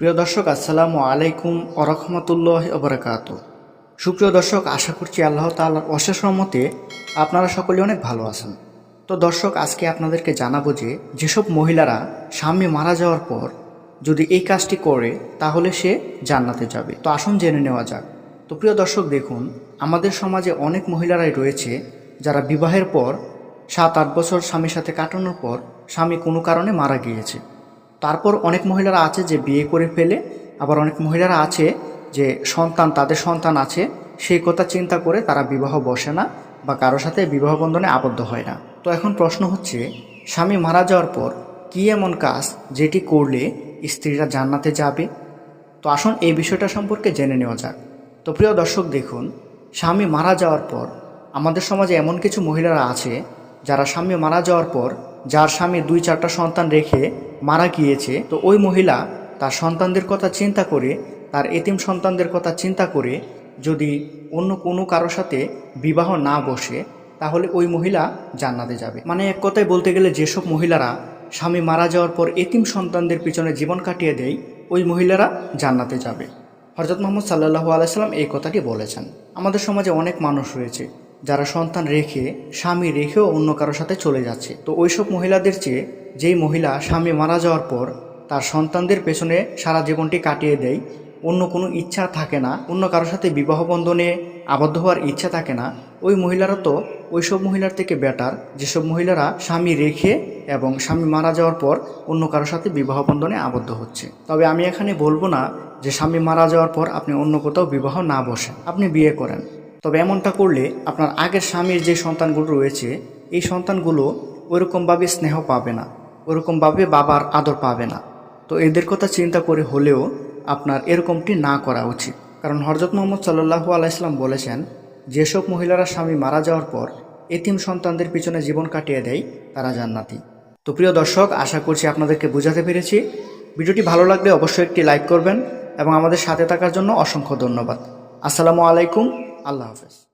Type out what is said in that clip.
প্রিয় দর্শক, আসসালামু আলাইকুম ওরহমতুল্লাহ ওবরাকাত সুপ্রিয় দর্শক, আশা করছি আল্লাহ তাআলার অশেষ রহমতে আপনারা সকলে অনেক ভালো আছেন। তো দর্শক, আজকে আপনাদেরকে জানাব যে, যেসব মহিলারা স্বামী মারা যাওয়ার পর যদি এই কাজটি করে, তাহলে সে জান্নাতে যাবে। তো আসুন জেনে নেওয়া যাক। তো প্রিয় দর্শক, দেখুন, আমাদের সমাজে অনেক মহিলারাই রয়েছে যারা বিবাহের পর সাত আট বছর স্বামীর সাথে কাটানোর পর স্বামী কোনো কারণে মারা গিয়েছে। তারপর অনেক মহিলারা আছে যে বিয়ে করে ফেলে, আবার অনেক মহিলারা আছে যে সন্তান, তাদের সন্তান আছে, সেই কথা চিন্তা করে তারা বিবাহ বসে না বা কারও সাথে বিবাহ বন্ধনে আবদ্ধ হয় না। তো এখন প্রশ্ন হচ্ছে, স্বামী মারা যাওয়ার পর কী এমন কাজ যেটি করলে স্ত্রীরা জান্নাতে যাবে? তো আসুন এই বিষয়টা সম্পর্কে জেনে নেওয়া যাক। তো প্রিয় দর্শক, দেখুন, স্বামী মারা যাওয়ার পর আমাদের সমাজে এমন কিছু মহিলারা আছে যারা স্বামী মারা যাওয়ার পর যার স্বামী দুই চারটা সন্তান রেখে মারা গিয়েছে, তো ওই মহিলা তার সন্তানদের কথা চিন্তা করে, তার এতিম সন্তানদের কথা চিন্তা করে যদি অন্য কোনো কারোর সাথে বিবাহ না বসে, তাহলে ওই মহিলা জান্নাতে যাবে। মানে এক কথায় বলতে গেলে যেসব মহিলারা স্বামী মারা যাওয়ার পর এতিম সন্তানদের পিছনে জীবন কাটিয়ে দেয়, ওই মহিলারা জান্নাতে যাবে। হজরত মোহাম্মদ সাল্লাহু আলাইসাল্লাম এই কথাটি বলেছেন। আমাদের সমাজে অনেক মানুষ রয়েছে যারা সন্তান রেখে, স্বামী রেখেও অন্য কারোর সাথে চলে যাচ্ছে। তো ওইসব মহিলাদের চেয়ে যেই মহিলা স্বামী মারা যাওয়ার পর তার সন্তানদের পেছনে সারা জীবনটি কাটিয়ে দেয়, অন্য কোনো ইচ্ছা থাকে না, অন্য কারোর সাথে বিবাহ বন্ধনে আবদ্ধ হওয়ার ইচ্ছা থাকে না, ওই মহিলারা তো ওইসব মহিলার থেকে বেটার যেসব মহিলারা স্বামী রেখে এবং স্বামী মারা যাওয়ার পর অন্য কারোর সাথে বিবাহ বন্ধনে আবদ্ধ হচ্ছে। তবে আমি এখানে বলব না যে স্বামী মারা যাওয়ার পর আপনি অন্য কোথাও বিবাহ না বসেন, আপনি বিয়ে করেন। তবে এমনটা করলে আপনার আগের স্বামীর যে সন্তানগুলো রয়েছে, এই সন্তানগুলো ওইরকমভাবে স্নেহ পাবে না ওরকমভাবে বাবার আদর পাবে না। তো এদের কথা চিন্তা করে হলেও আপনার এরকমটি না করা উচিত। কারণ হরজত মোহাম্মদ সাল্লাহু আলাইসলাম বলেছেন, যেসব মহিলারা স্বামী মারা যাওয়ার পর এতিম সন্তানদের পিছনে জীবন কাটিয়ে দেয়, তারা জান্নাতি। তো প্রিয় দর্শক, আশা করছি আপনাদেরকে বোঝাতে পেরেছি। ভিডিওটি ভালো লাগলে অবশ্যই একটি লাইক করবেন এবং আমাদের সাথে থাকার জন্য অসংখ্য ধন্যবাদ। আসসালামু আলাইকুম আল্লাহ হাফেজ।